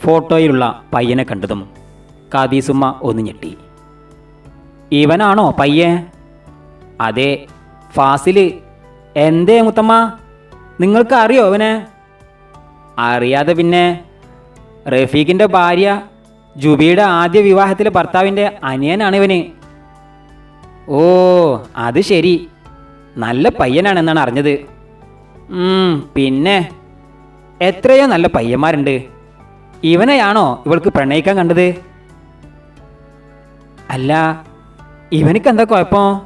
ഫോട്ടോയിലുള്ള പയ്യനെ കണ്ടതും കാദീസുമ്മ ഒന്ന് ഞെട്ടി. ഇവനാണോ പയ്യെ? അതെ ഫാസിൽ. എന്തേ മുത്തമ്മ? നിങ്ങൾക്ക് അറിയോ അവനെ അറിയാതെ പിന്നെ. റഫീഖിന്റെ ഭാര്യ ജുബിയുടെ ആദ്യ വിവാഹത്തിലെ ഭർത്താവിന്റെ അനിയനാണ് ഇവന്. ഓ അത് ശരി. നല്ല പയ്യനാണെന്നാണ് അറിഞ്ഞത്. പിന്നെ. എത്രയോ നല്ല പയ്യന്മാരുണ്ട്. ഇവനെയാണോ ഇവൾക്ക് പ്രണയിക്കാൻ കണ്ടത്? അല്ല ഇവനക്ക് എന്താ കുഴപ്പം?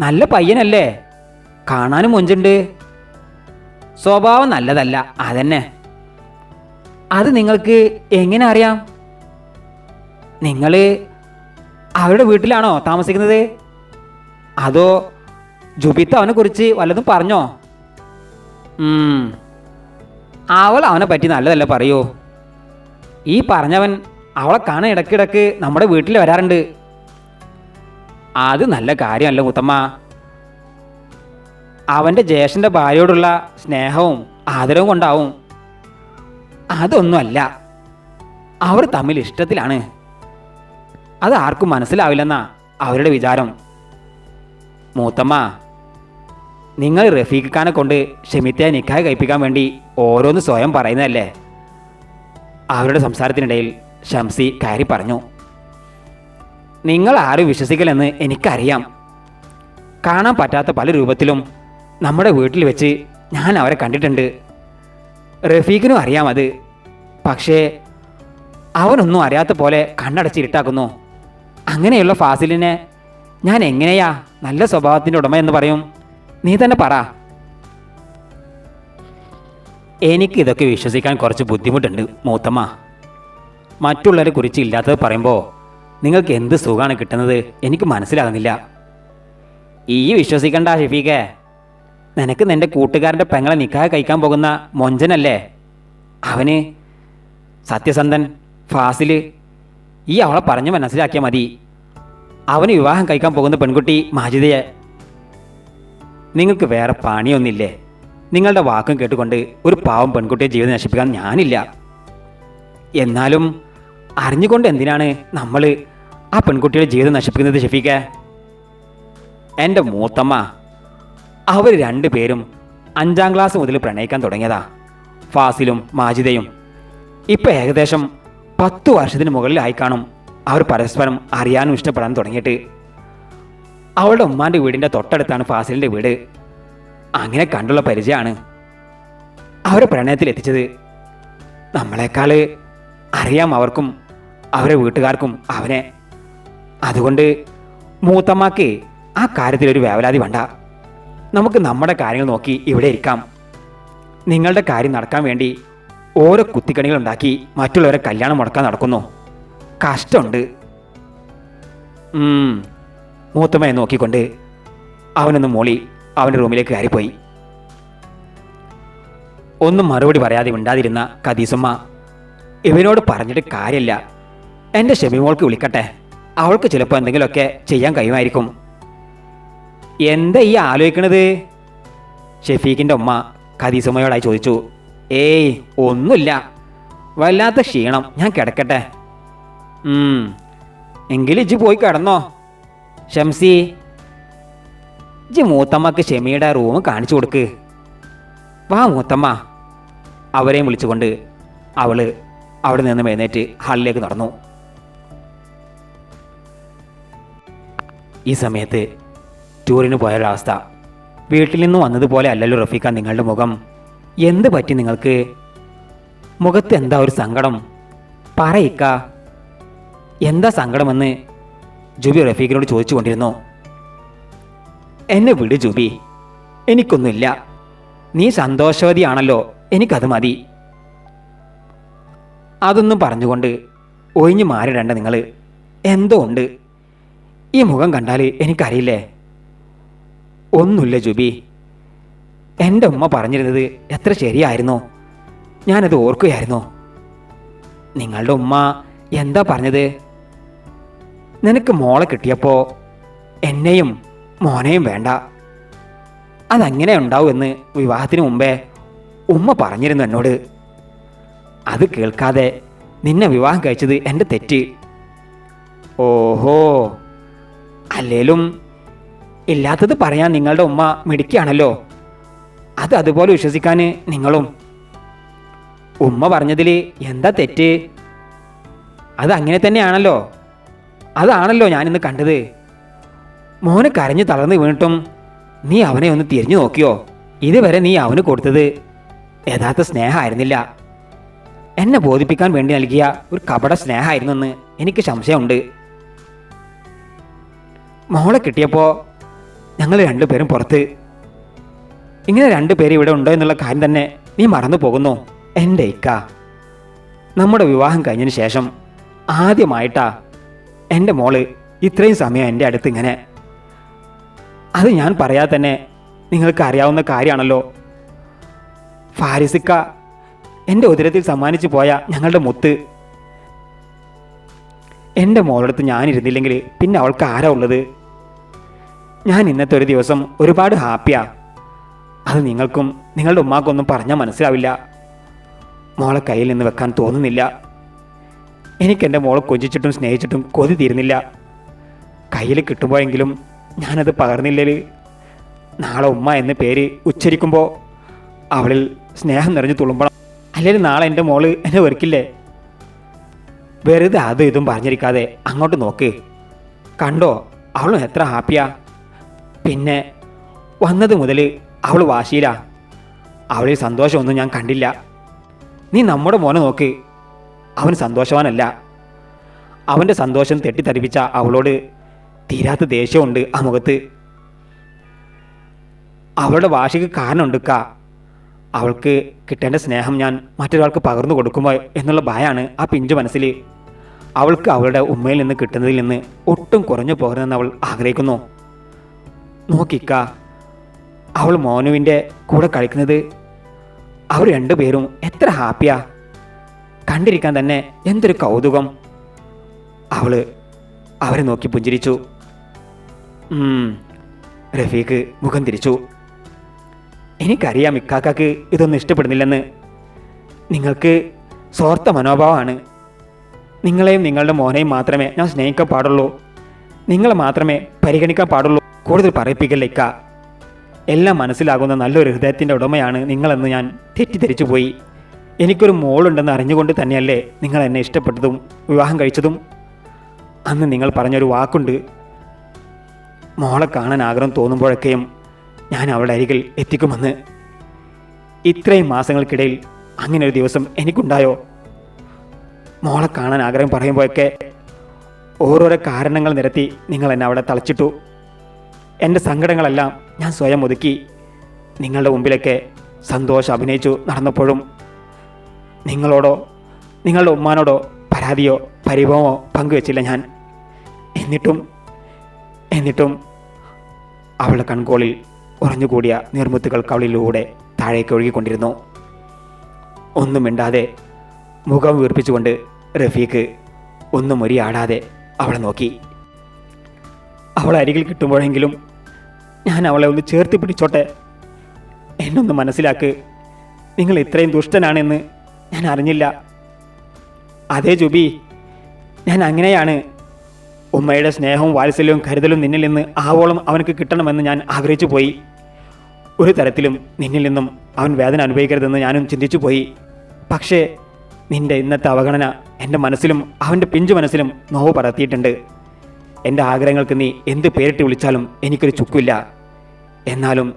നല്ല പയ്യനല്ലേ? കാണാനും മുഞ്ചുണ്ട്. സ്വഭാവം നല്ലതല്ല അതന്നെ. അത് നിങ്ങൾക്ക് എങ്ങനെ അറിയാം? നിങ്ങൾ അവരുടെ വീട്ടിലാണോ താമസിക്കുന്നത്? അതോ ജുബിത്ത് അവനെ കുറിച്ച് വല്ലതും പറഞ്ഞോ. അവൾ അവനെ പറ്റി നല്ലതല്ല പറയൂ? ഈ പറഞ്ഞവൻ അവളെ കാണാൻ ഇടയ്ക്കിടയ്ക്ക് നമ്മുടെ വീട്ടിൽ വരാറുണ്ട്. അത് നല്ല കാര്യമല്ല മുത്തമ്മ. അവന്റെ ജ്യേഷ്ഠന്റെ ഭാര്യയോടുള്ള സ്നേഹവും ആദരവും കൊണ്ടാവും. അതൊന്നുമല്ല. അവർ തമ്മിൽ ഇഷ്ടത്തിലാണ്. അത് ആർക്കും മനസ്സിലാവില്ലെന്നാ അവരുടെ വിചാരം. മൂത്തമ്മ നിങ്ങൾ റഫീഖ് ഖാനെ കൊണ്ട് ഷെമിത്തെ നിക്കായ കഴിപ്പിക്കാൻ വേണ്ടി ഓരോന്ന് സ്വയം പറയുന്നതല്ലേ? അവരുടെ സംസാരത്തിനിടയിൽ ഷംസി കയറി പറഞ്ഞു നിങ്ങൾ ആരും വിശ്വസിക്കലെന്ന് എനിക്കറിയാം. കാണാൻ പറ്റാത്ത പല രൂപത്തിലും നമ്മുടെ വീട്ടിൽ വെച്ച് ഞാൻ അവരെ കണ്ടിട്ടുണ്ട്. റഫീഖിനും അറിയാം അത്. പക്ഷേ അവനൊന്നും അറിയാത്ത പോലെ കണ്ണടച്ച് ഇരുട്ടാക്കുന്നു. അങ്ങനെയുള്ള ഫാസിലിനെ ഞാൻ എങ്ങനെയാ നല്ല സ്വഭാവത്തിന്റെ ഉടമ എന്ന് പറയും? നീ തന്നെ പറ. എനിക്ക് ഇതൊക്കെ വിശ്വസിക്കാൻ കുറച്ച് ബുദ്ധിമുട്ടുണ്ട് മൂത്തമ്മ. മറ്റുള്ളവരെ കുറിച്ച് ഇല്ലാത്തത് പറയുമ്പോൾ നിങ്ങൾക്ക് എന്ത് സുഖമാണ് കിട്ടുന്നത് എനിക്ക് മനസ്സിലാകുന്നില്ല. ഈ വിശ്വസിക്കണ്ട ഷെഫീഖേ. നിനക്ക് നിന്റെ കൂട്ടുകാരന്റെ പെങ്ങളെ നിക്കാഹ് കഴിക്കാൻ പോകുന്ന മൊഞ്ചനല്ലേ? അവന് സത്യസന്ധൻ ഫാസിൽ ഈ അവളെ പറഞ്ഞു മനസ്സിലാക്കിയാൽ മതി. അവന് വിവാഹം കഴിക്കാൻ പോകുന്ന പെൺകുട്ടി മാജിദയെ. നിങ്ങൾക്ക് വേറെ പണിയൊന്നില്ലേ നിങ്ങളുടെ വാക്കും കേട്ടുകൊണ്ട് ഒരു പാവം പെൺകുട്ടിയെ ജീവിതം നശിപ്പിക്കാൻ ഞാനില്ല. എന്നാലും അറിഞ്ഞുകൊണ്ട് എന്തിനാണ് നമ്മൾ ആ പെൺകുട്ടിയുടെ ജീവിതം നശിപ്പിക്കുന്നത് ഷെഫീക്ക എന്റെ മൂത്തമ്മ അവർ രണ്ടുപേരും അഞ്ചാം ക്ലാസ് മുതൽ പ്രണയിക്കാൻ തുടങ്ങിയതാ. ഫാസിലും മാജിദയും. ഇപ്പം ഏകദേശം പത്തു വർഷത്തിന് മുകളിലായി കാണും അവർ പരസ്പരം അറിയാനും ഇഷ്ടപ്പെടാനും തുടങ്ങിയിട്ട്. അവളുടെ ഉമ്മാന്റെ വീടിന്റെ തൊട്ടടുത്താണ് ഫാസിലിന്റെ വീട്. അങ്ങനെ കണ്ടുള്ള പരിചയമാണ് അവരെ പ്രണയത്തിൽ എത്തിച്ചത്. നമ്മളെക്കാൾ അറിയാം അവർക്കും അവരെ വീട്ടുകാർക്കും അവനെ. അതുകൊണ്ട് മൂത്തമ്മക്ക് ആ കാര്യത്തിൽ ഒരു വേവലാതി വേണ്ട. നമുക്ക് നമ്മുടെ കാര്യങ്ങൾ നോക്കി ഇവിടെ ഇരിക്കാം. നിങ്ങളുടെ കാര്യം നടക്കാൻ വേണ്ടി ഓരോ കുത്തിക്കണികൾ ഉണ്ടാക്കി മറ്റുള്ളവരെ കല്യാണം മുടക്കാൻ നടക്കുന്നു. കഷ്ടമുണ്ട്. മൂത്തമ്മയെ നോക്കിക്കൊണ്ട് അവനൊന്ന് മോളി. അവന്റെ റൂമിലേക്ക് കയറിപ്പോയി. ഒന്നും മറുപടി പറയാതെ മിണ്ടാതിരുന്ന കദീസുമ്മ ഇവനോട് പറഞ്ഞിട്ട് കാര്യമില്ല. എന്റെ ഷെമിമോൾക്ക് വിളിക്കട്ടെ. അവൾക്ക് ചിലപ്പോൾ എന്തെങ്കിലുമൊക്കെ ചെയ്യാൻ കഴിയുമായിരിക്കും. എന്താ ഈ ആലോചിക്കണത്? ഷെഫീഖിന്റെ ഉമ്മ ഖദീസുമ്മയോടായി ചോദിച്ചു. ഏയ് ഒന്നുമില്ല. വല്ലാത്ത ക്ഷീണം. ഞാൻ കിടക്കട്ടെ. എങ്കിലും ഇജ്ജ് പോയി കിടന്നോ. ഷംസി ഇജ്ജ് മൂത്തമ്മക്ക് ഷെമിയുടെ റൂം കാണിച്ചു കൊടുക്ക്. വാ മൂത്തമ്മ. അവരെയും വിളിച്ചുകൊണ്ട് അവൾ അവിടെ നിന്ന് എഴുന്നേറ്റ് ഹാളിലേക്ക് നടന്നു. ഈ സമയത്ത് ടൂറിന് പോയൊരവസ്ഥ വീട്ടിൽ നിന്ന് വന്നതുപോലെ അല്ലല്ലോ റഫീഖ നിങ്ങളുടെ മുഖം. എന്ത് പറ്റി നിങ്ങൾക്ക്? മുഖത്ത് എന്താ ഒരു സങ്കടം? പറയിക്ക. എന്താ സങ്കടമെന്ന് ജുബി റഫീഖിനോട് ചോദിച്ചു കൊണ്ടിരുന്നു എന്നെ വിട് ജൂബി. എനിക്കൊന്നുമില്ല. നീ സന്തോഷവതിയാണല്ലോ. എനിക്കത് മതി. അതൊന്നും പറഞ്ഞുകൊണ്ട് ഒഴിഞ്ഞു മാറിടണ്ട നിങ്ങൾ എന്തോ ഉണ്ട്. ഈ മുഖം കണ്ടാൽ എനിക്കറിയില്ലേ? ഒന്നുമില്ല ജുബി. എന്റെ ഉമ്മ പറഞ്ഞിരുന്നത് എത്ര ശരിയായിരുന്നോ? ഞാനത് ഓർക്കുകയായിരുന്നു. നിങ്ങളുടെ ഉമ്മ എന്താ പറഞ്ഞത്? നിനക്ക് മോളെ കിട്ടിയപ്പോൾ എന്നെയും മോനെയും വേണ്ട. അതങ്ങനെ ഉണ്ടാവുമെന്ന് വിവാഹത്തിന് മുമ്പേ ഉമ്മ പറഞ്ഞിരുന്നു എന്നോട്. അത് കേൾക്കാതെ നിന്നെ വിവാഹം കഴിച്ചത് എന്റെ തെറ്റ്. ഓഹോ. അല്ലേലും ഇല്ലാത്തത് പറയാൻ നിങ്ങളുടെ ഉമ്മ മിടിക്കുകയാണല്ലോ അത് അതുപോലെ വിശ്വസിക്കാൻ നിങ്ങളും. ഉമ്മ പറഞ്ഞതിൽ എന്താ തെറ്റ്? അത് അങ്ങനെ തന്നെയാണല്ലോ. അതാണല്ലോ ഞാനിന്ന് കണ്ടത്. മോനെ കരഞ്ഞു തളർന്നു വീണിട്ടും നീ അവനെ ഒന്ന് തിരിഞ്ഞു നോക്കിയോ? ഇതുവരെ നീ അവന് കൊടുത്തത് യഥാർത്ഥ സ്നേഹമായിരുന്നില്ല. എന്നെ ബോധിപ്പിക്കാൻ വേണ്ടി നൽകിയ ഒരു കപട സ്നേഹമായിരുന്നെന്ന് എനിക്ക് സംശയമുണ്ട്. മോളെ കിട്ടിയപ്പോൾ ഞങ്ങൾ രണ്ടുപേരും പുറത്ത്. ഇങ്ങനെ രണ്ടുപേര് ഇവിടെ ഉണ്ടോ എന്നുള്ള കാര്യം തന്നെ നീ മറന്നു പോകുന്നു എന്റെ ഇക്ക. നമ്മുടെ വിവാഹം കഴിഞ്ഞതിന് ശേഷം ആദ്യമായിട്ടാ എന്റെ മോൾ ഇത്രയും സമയം എന്റെ അടുത്ത് ഇങ്ങനെ അത് ഞാൻ പറയാതെ തന്നെ നിങ്ങൾക്ക് അറിയാവുന്ന കാര്യമാണല്ലോ. ഫാരിസിക്ക എന്റെ ഉദരത്തിൽ സമ്മാനിച്ചു പോയ ഞങ്ങളുടെ മുത്ത്. എന്റെ മോളടുത്ത് ഞാനിരുന്നില്ലെങ്കിൽ പിന്നെ അവൾക്ക് ആരാ ഉള്ളത്? ഞാൻ ഇന്നത്തെ ഒരു ദിവസം ഒരുപാട് ഹാപ്പിയാ. അത് നിങ്ങൾക്കും നിങ്ങളുടെ ഉമ്മാക്കൊന്നും പറഞ്ഞാൽ മനസ്സിലാവില്ല. മോളെ കയ്യിൽ നിന്ന് വെക്കാൻ തോന്നുന്നില്ല. എനിക്ക് എന്റെ മോളെ കൊഞ്ചിച്ചിട്ടും സ്നേഹിച്ചിട്ടും കൊതി തീരുന്നില്ല. കയ്യിൽ കിട്ടുമ്പോഴെങ്കിലും ഞാനത് പകർന്നില്ലേൽ നാളെ ഉമ്മ എന്ന പേര് ഉച്ചരിക്കുമ്പോൾ അവളിൽ സ്നേഹം നിറഞ്ഞു തുളുമ്പണം. അല്ലെങ്കിൽ നാളെ എന്റെ മോൾ എന്നെ വെറുക്കില്ലേ? വെറുതെ അതും ഇതും പറഞ്ഞിരിക്കാതെ അങ്ങോട്ട് നോക്ക്. കണ്ടോ അവളും എത്ര ഹാപ്പിയാ. പിന്നെ വന്നത് മുതൽ അവൾ വാശിയിലാ. അവളിൽ സന്തോഷമൊന്നും ഞാൻ കണ്ടില്ല. നീ നമ്മുടെ മോനെ നോക്ക്. അവൻ സന്തോഷവാനല്ല. അവന്റെ സന്തോഷം തെറ്റിദ്ധരിപ്പിച്ച അവളോട് തീരാത്ത ദേഷ്യമുണ്ട് ആ മുഖത്ത്. അവളുടെ വാശിക്ക് കാരണമുണ്ട് കാ അവൾക്ക് കിട്ടേണ്ട സ്നേഹം ഞാൻ മറ്റൊരാൾക്ക് പകർന്നു കൊടുക്കുമോ എന്നുള്ള ഭയമാണ് ആ പിഞ്ചു മനസ്സിൽ അവൾക്ക് അവളുടെ ഉമ്മയിൽ നിന്ന് കിട്ടുന്നതിൽ നിന്ന് ഒട്ടും കുറഞ്ഞു പോകരുതെന്ന് അവൾ ആഗ്രഹിക്കുന്നു. നോക്കിക്ക അവൾ മോനുവിന്റെ കൂടെ കളിക്കുന്നത്. അവർ രണ്ടുപേരും എത്ര ഹാപ്പിയാ. കണ്ടിരിക്കാൻ തന്നെ എന്തൊരു കൗതുകം. അവൾ അവരെ നോക്കി പുഞ്ചിരിച്ചു. റഫീഖ് മുഖം തിരിച്ചു. എനിക്കറിയാം ഇക്കാക്കാക്ക് ഇതൊന്നും ഇഷ്ടപ്പെടുന്നില്ലെന്ന്. നിങ്ങൾക്ക് സ്വാർത്ഥ മനോഭാവമാണ്. നിങ്ങളെയും നിങ്ങളുടെ മോനെയും മാത്രമേ ഞാൻ സ്നേഹിക്കാൻ പാടുള്ളൂ. നിങ്ങളെ മാത്രമേ പരിഗണിക്കാൻ പാടുള്ളൂ. കൂടുതൽ പറയിപ്പിക്കല്ല ഇക്ക. എല്ലാം മനസ്സിലാകുന്ന നല്ലൊരു ഹൃദയത്തിന്റെ ഉടമയാണ് നിങ്ങളെന്ന് ഞാൻ തെറ്റിദ്ധരിച്ചു പോയി. എനിക്കൊരു മോളുണ്ടെന്ന് അറിഞ്ഞുകൊണ്ട് തന്നെയല്ലേ നിങ്ങൾ എന്നെ ഇഷ്ടപ്പെട്ടതും വിവാഹം കഴിച്ചതും? അന്ന് നിങ്ങൾ പറഞ്ഞൊരു വാക്കുണ്ട് മോളെ കാണാൻ ആഗ്രഹം തോന്നുമ്പോഴൊക്കെയും ഞാൻ അവളുടെ അരികിൽ എത്തിക്കുമെന്ന്. ഇത്രയും മാസങ്ങൾക്കിടയിൽ അങ്ങനെ ഒരു ദിവസം എനിക്കുണ്ടായോ? മോളെ കാണാൻ ആഗ്രഹം പറയുമ്പോഴൊക്കെ ഓരോരോ കാരണങ്ങൾ നിരത്തി നിങ്ങൾ എന്നെ അവിടെ തളച്ചിട്ടു. എന്റെ സങ്കടങ്ങളെല്ലാം ഞാൻ സ്വയം ഒതുക്കി നിങ്ങളുടെ മുമ്പിലൊക്കെ സന്തോഷം അഭിനയിച്ചു നടന്നപ്പോഴും നിങ്ങളോടോ നിങ്ങളുടെ ഉമ്മാനോടോ പരാതിയോ പരിഭവമോ പങ്കുവെച്ചില്ല ഞാൻ. എന്നിട്ടും എന്നിട്ടും അവളുടെ കൺകോളിൽ ഉറഞ്ഞുകൂടിയ നിർമുത്തുകൾ കവളിലൂടെ താഴേക്ക് ഒഴുകിക്കൊണ്ടിരുന്നു. ഒന്നും മിണ്ടാതെ മുഖം വീർപ്പിച്ചുകൊണ്ട് റഫീഖ് ഒന്നും ഒരിയാടാതെ അവളെ നോക്കി. അവൾ അരികിൽ കിട്ടുമ്പോഴെങ്കിലും ഞാൻ അവളെ ഒന്ന് ചേർത്ത് പിടിച്ചോട്ടെ? എന്നൊന്ന് മനസ്സിലാക്ക്. നിങ്ങൾ ഇത്രയും ദുഷ്ടനാണെന്ന് ഞാൻ അറിഞ്ഞില്ല. അതേ ജുബി ഞാൻ അങ്ങനെയാണ് ഉമ്മയുടെ സ്നേഹവും വാത്സല്യവും കരുതലും നിന്നിൽ നിന്ന് ആവോളം അവനക്ക് കിട്ടണമെന്ന് ഞാൻ ആഗ്രഹിച്ചു പോയി. ഒരു തരത്തിലും നിന്നിൽ നിന്നും അവൻ വേദന അനുഭവിക്കരുതെന്ന് ഞാനും ചിന്തിച്ചു പോയി. പക്ഷേ നിന്റെ ഇന്നത്തെ അവഗണന എന്റെ മനസ്സിലും അവന്റെ പിഞ്ചു മനസ്സിലും നോവ് പടർത്തിയിട്ടുണ്ട്. എന്റെ ആഗ്രഹങ്ങൾക്ക് നീ എന്ത് പേരിട്ട് വിളിച്ചാലും എനിക്കൊരു ചുക്കില്ല എന്നാലും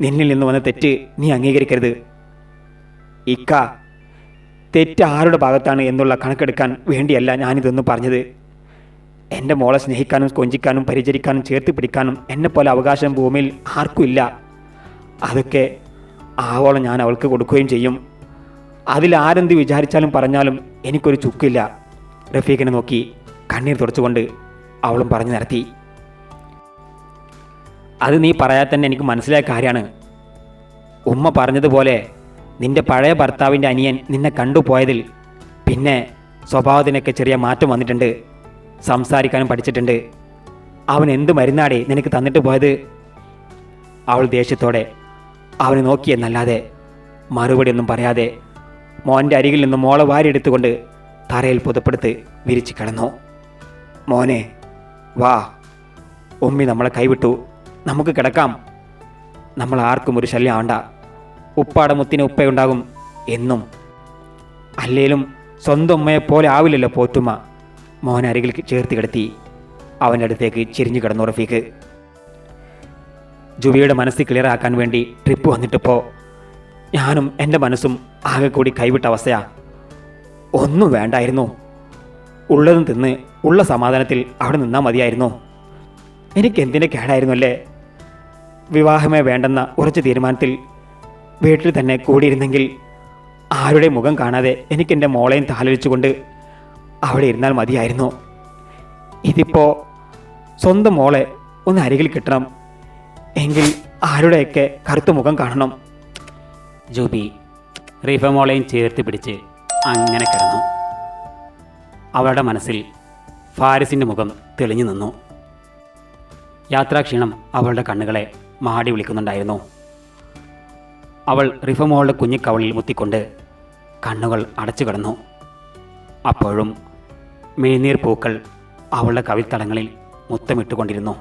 നിന്നിൽ നിന്ന് വന്ന തെറ്റ് നീ അംഗീകരിക്കരുത്. ഇക്ക തെറ്റ് ആരുടെ ഭാഗത്താണ് എന്നുള്ള കണക്കെടുക്കാൻ വേണ്ടിയല്ല ഞാനിതൊന്നും പറഞ്ഞത്. എന്റെ മോളെ സ്നേഹിക്കാനും കൊഞ്ചിക്കാനും പരിചരിക്കാനും ചേർത്ത് പിടിക്കാനും പോലെ അവകാശം ഭൂമിയിൽ ആർക്കും ഇല്ല അതൊക്കെ ആവോളം ഞാൻ അവൾക്ക് കൊടുക്കുകയും ചെയ്യും. അതിൽ ആരെന്ത് വിചാരിച്ചാലും പറഞ്ഞാലും എനിക്കൊരു ചുക്കില്ല. റഫീഖിനെ നോക്കി കണ്ണീർ തുടച്ചുകൊണ്ട് അവളും പറഞ്ഞു നിർത്തി അത് നീ പറയാതെ തന്നെ എനിക്ക് മനസ്സിലായ കാര്യമാണ്. ഉമ്മ പറഞ്ഞതുപോലെ നിന്റെ പഴയ ഭർത്താവിന്റെ അനിയൻ നിന്നെ കണ്ടുപോയതിൽ പിന്നെ സ്വഭാവത്തിനൊക്കെ ചെറിയ മാറ്റം വന്നിട്ടുണ്ട്. സംസാരിക്കാനും പഠിച്ചിട്ടുണ്ട്. അവൻ എന്ത് മരുന്നാടേ നിനക്ക് തന്നിട്ട് പോയത്? അവൾ ദേഷ്യത്തോടെ അവനെ നോക്കിയെന്നല്ലാതെ മറുപടി ഒന്നും പറയാതെ മോന്റെ അരികിൽ നിന്ന് മോളെ വാരിയെടുത്തുകൊണ്ട് തറയിൽ പുതപ്പെടുത്ത് വിരിച്ചു കിടന്നു. മോനെ വാ. ഉമ്മി നമ്മളെ കൈവിട്ടു. നമുക്ക് കിടക്കാം. നമ്മൾ ആർക്കും ഒരു ശല്യം ആണ്ട. ഉപ്പാടെ മുത്തിന് ഉപ്പയുണ്ടാകും എന്നും. അല്ലേലും സ്വന്തം ഉമ്മയെ പോലെ ആവില്ലല്ലോ പോറ്റുമ്മ. മോൻ അരികിൽ ചേർത്ത് കിടത്തി അവന്റെ അടുത്തേക്ക് ചിരിഞ്ഞു കിടന്നു റഫീക്ക് ജുബിയുടെ മനസ്സ് ക്ലിയർ ആക്കാൻ വേണ്ടി ട്രിപ്പ് വന്നിട്ടിപ്പോൾ ഞാനും എന്റെ മനസ്സും ആകെ കൂടി കൈവിട്ട അവസ്ഥയാ. ഒന്നും വേണ്ടായിരുന്നു. ഉള്ളതും തിന്ന് ഉള്ള സമാധാനത്തിൽ അവിടെ നിന്നാൽ മതിയായിരുന്നു. എനിക്ക് എന്തിന്റെ കേടായിരുന്നു അല്ലേ വിവാഹമേ വേണ്ടെന്ന ഉറച്ച തീരുമാനത്തിൽ വീട്ടിൽ തന്നെ കൂടിയിരുന്നെങ്കിൽ ആരുടെ മുഖം കാണാതെ എനിക്കെന്റെ മോളെയും താലോലിച്ചുകൊണ്ട് അവിടെ ഇരുന്നാൽ മതിയായിരുന്നു. ഇതിപ്പോൾ സ്വന്തം മോളെ ഒന്ന് അരികിൽ കിട്ടണം. എങ്കിൽ ആരുടെയൊക്കെ കറുത്ത മുഖം കാണണം? ജൂബി റീഫ മോളെയും ചേർത്ത് പിടിച്ച് അങ്ങനെ കിടന്നു. അവളുടെ മനസ്സിൽ ഫാരിസിന്റെ മുഖം തെളിഞ്ഞു നിന്നു. യാത്രാക്ഷീണം അവളുടെ കണ്ണുകളെ മാടി വിളിക്കുന്നുണ്ടായിരുന്നു. അവൾ റിഫമോളുടെ കുഞ്ഞിക്കവളിൽ മുത്തിക്കൊണ്ട് കണ്ണുകൾ അടച്ചു കിടന്നു. അപ്പോഴും മേനീർ പൂക്കൾ അവളുടെ കവിത്തടങ്ങളിൽ മുത്തമിട്ടുകൊണ്ടിരുന്നു.